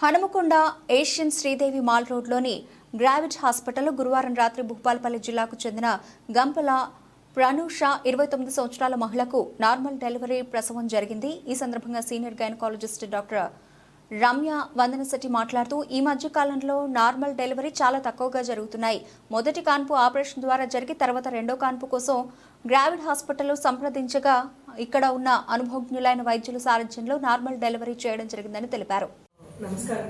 Hanumakonda Asian Sridevi mall రోడ్లోని Gravid హాస్పిటల్లో గురువారం రాత్రి భూపాలపల్లి జిల్లాకు చెందిన గంపల ప్రనూష ఇరవై తొమ్మిది సంవత్సరాల మహిళకు నార్మల్ డెలివరీ ప్రసవం జరిగింది. ఈ సందర్భంగా senior gynaecologist doctor Ramya Vandana Shetty మాట్లాడుతూ ఈ మధ్య కాలంలో నార్మల్ డెలివరీ చాలా తక్కువగా జరుగుతున్నాయి. మొదటి కాన్పు ఆపరేషన్ ద్వారా జరిగి తర్వాత రెండో కాన్పు కోసం గ్రావిడ్ హాస్పిటల్లో సంప్రదించగా ఇక్కడ ఉన్న అనుభవజ్ఞులైన వైద్యుల సారథ్యంలో నార్మల్ డెలివరీ చేయడం జరిగిందని తెలిపారు. నమస్కారం.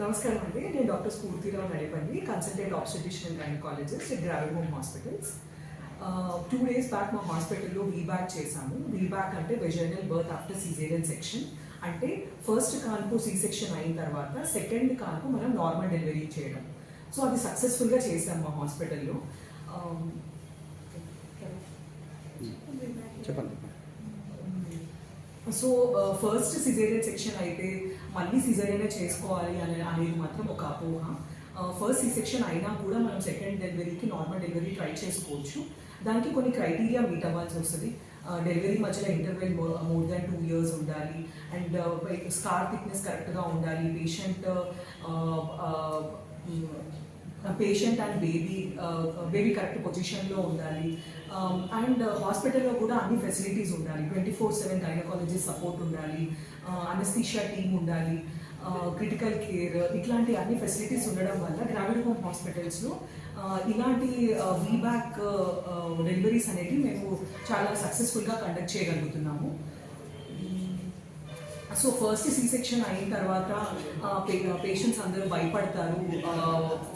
నమస్కారం అండి. నేను డాక్టర్ స్ఫూర్తిరావు నడిపండి. Consultant obstetrician and gynaecologist gravid home hospitals two days back మా హాస్పిటల్లో వీబ్యాక్ చేశాము. వీబ్యాక్ అంటే vaginal birth after caesarean section అంటే ఫస్ట్ కాన్పు సీ సెక్షన్ అయిన తర్వాత సెకండ్ కాన్పు మనం నార్మల్ డెలివరీ చేయడం. సో అది సక్సెస్ఫుల్గా చేసాం మా హాస్పిటల్లో. చెప్పండి. సో ఫస్ట్ సిజేరియన్ సెక్షన్ అయితే మళ్ళీ సిజేరియనే చేసుకోవాలి అని అనేది మాత్రం ఒక అపోహ. ఫస్ట్ సి సెక్షన్ అయినా కూడా మనం సెకండ్ డెలివరీకి నార్మల్ డెలివరీ ట్రై చేసుకోవచ్చు. దానికి కొన్ని క్రైటీరియా మీట్ అవ్వాల్సి వస్తుంది. డెలివరీ మధ్యలో interval more than two years ఉండాలి. అండ్ స్కార్ థిక్నెస్ కరెక్ట్గా ఉండాలి. Patient patient and baby baby correct పొజిషన్లో ఉండాలి. Um, అండ్ హాస్పిటల్లో uh, కూడా అన్ని ఫెసిలిటీస్ ఉండాలి. Twenty four seven gynaecologist support ఉండాలి uh, అనస్థీషియా టీమ్ ఉండాలి. Uh, క్రిటికల్ కేర్ ఇట్లాంటి అన్ని ఫెసిలిటీస్ ఉండడం వల్ల గ్రావిడ్ హోమ్ హాస్పిటల్స్లో ఇలాంటి వీబ్యాక్ డెలివరీస్ అనేవి మేము చాలా సక్సెస్ఫుల్గా కండక్ట్ చేయగలుగుతున్నాము. సో ఫస్ట్ సి సెక్షన్ అయిన తర్వాత పేషెంట్స్ అందరూ భయపడతారు.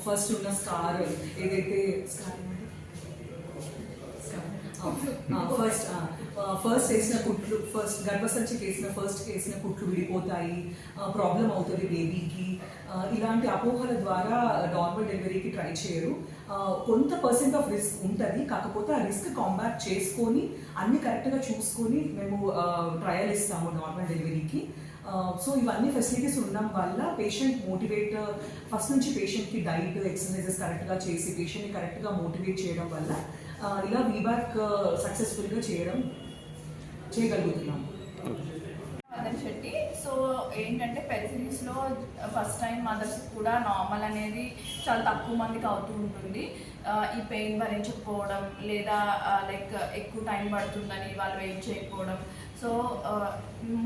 ఫస్ట్ ఉన్న స్కార్ ఏదైతే స్కార్ ఫస్ట్ ఫస్ట్ వేసిన కుట్లు ఫస్ట్ గర్భసంచి కేసిన ఫస్ట్ కేసిన కుట్లు విడిపోతాయి. ప్రాబ్లం అవుతుంది బేబీకి ఇలాంటి అపోహల ద్వారా నార్మల్ డెలివరీకి ట్రై చేయరు. కొంత పర్సెంట్ ఆఫ్ రిస్క్ ఉంటుంది. కాకపోతే ఆ రిస్క్ కాంబాక్ట్ చేసుకొని అన్ని కరెక్ట్గా చూసుకొని మేము ట్రయల్ ఇస్తాము నార్మల్ డెలివరీకి సో ఇవన్నీ ఫెసిలిటీస్ ఉండడం వల్ల పేషెంట్ మోటివేట్ ఫస్ట్ నుంచి పేషెంట్కి డైట్ ఎక్సర్సైజెస్ కరెక్ట్గా చేసి పేషెంట్ని కరెక్ట్గా మోటివేట్ చేయడం వల్ల ఇలా వీబ్యాక్ సక్సెస్ఫుల్గా చేయడం చేయగలుగుతున్నాం. మదర్ శెట్టి సో ఏంటంటే పెరిఫరీస్లో ఫస్ట్ టైం మదర్స్ కూడా నార్మల్ అనేది చాలా తక్కువ మందికి అవుతూ ఉంటుంది. ఈ పెయిన్ భరించకపోవడం లేదా లైక్ ఎక్కువ టైం పడుతుందని వాళ్ళు వెయిట్ చేయకపోవడం. సో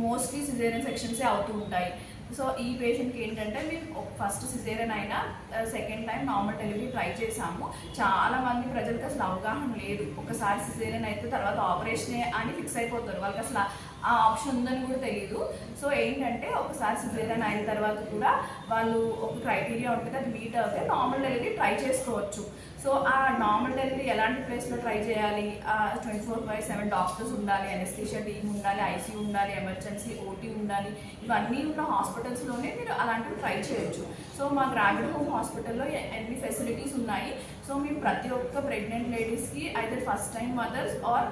మోస్ట్లీ సిజేరియన్ సెక్షన్సే అవుతూ ఉంటాయి. సో ఈ పేషెంట్కి ఏంటంటే మేము ఫస్ట్ సిజేరియన్ అయినా second time normal delivery try చేసాము చాలా మంది ప్రజలకు అసలు అవగాహన లేదు. ఒకసారి సిజేరియన్ అయితే తర్వాత ఆపరేషనే అని ఫిక్స్ అయిపోతారు. వాళ్ళకి అసలు ఆ ఆప్షన్ ఉందని కూడా తెలియదు సో ఏంటంటే ఒకసారి సిజేరియన్ అయిన తర్వాత కూడా వాళ్ళు ఒక క్రైటీరియా ఉంటుంది అది మీట్ అవుతే నార్మల్ డెలివరీ ట్రై చేసుకోవచ్చు. సో ఆ నార్మల్ డెలివరీ ఎలాంటి ప్లేస్లో ట్రై చేయాలి? Twenty four by seven doctors ఉండాలి అనెస్థీషియా టీమ్ ఉండాలి ఐసీ ఉండాలి ఎమర్జెన్సీ ఓటీ ఉండాలి. ఇవన్నీ ఉన్న హాస్పిటల్స్లోనే మీరు అలాంటివి ట్రై చేయొచ్చు. సో మా గ్రామీణ హోమ్ హాస్పిటల్లో ఎన్ని ఫెసిలిటీస్ ఉన్నాయి? సో మేము ప్రతి ఒక్క ప్రెగ్నెంట్ లేడీస్కి అయితే first time mothers or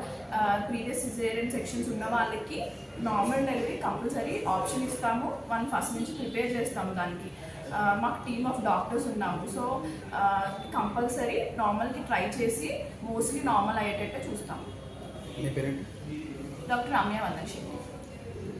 previous caesarean sections ఉన్న వాళ్ళకి నార్మల్ డెలివరీ కంపల్సరీ ఆప్షన్ ఇస్తాము. మనం ఫస్ట్ నుంచి ప్రిపేర్ చేస్తాము దానికి. మాకు టీమ్ ఆఫ్ డాక్టర్స్ ఉన్నాము. సో కంపల్సరీ నార్మల్కి ట్రై చేసి మోస్ట్లీ నార్మల్ అయ్యేటట్టు చూస్తాము. డాక్టర్ రమ్య వందన్